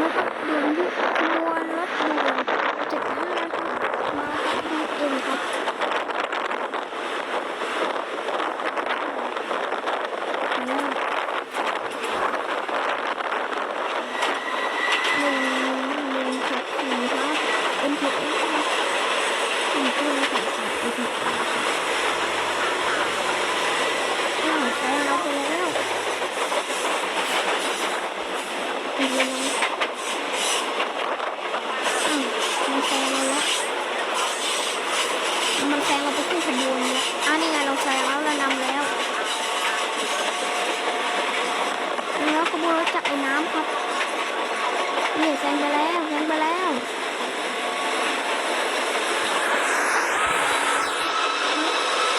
นะครับเดือนที่ขบวนรถด่วนเจ็ดห้าครับมาครับดีเอ็มครับแล้วหนึ่งหนึ่งหกสี่ครับเอ็มพีเรถจักรไอ้น้ำครับเนี่แซงไปแล้วแซงไปแล้ว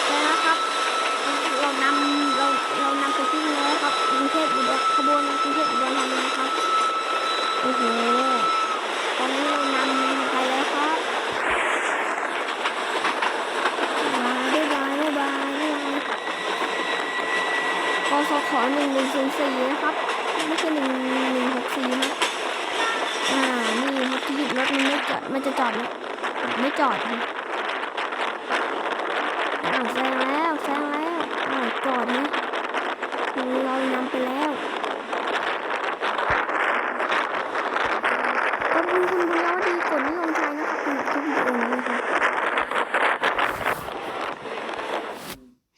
แซงแล้วครับ เรานำเราเรานำไปที่แล้วครับกรุงเทพอุดรขบวนกรุงเทพอุดรธานีครับโอ้โหตอนนี้เรานำไปแล้วครับบายบายบายบายบายกสขหนึ่งหนึ่งศูนย์สี่นะครับ ไม่ใช่หนึ่งหนึ่งหกสี่นะอ่า นี่ครับที่หยุดรถมันไม่จอด มันจะจอดแล้วไม่จอดเลยอ้าวแซงแล้วแซงแล้วอ้าวจอดนะเรานำไปแล้วก็คุณคุณคุณแล้วดีกว่านี้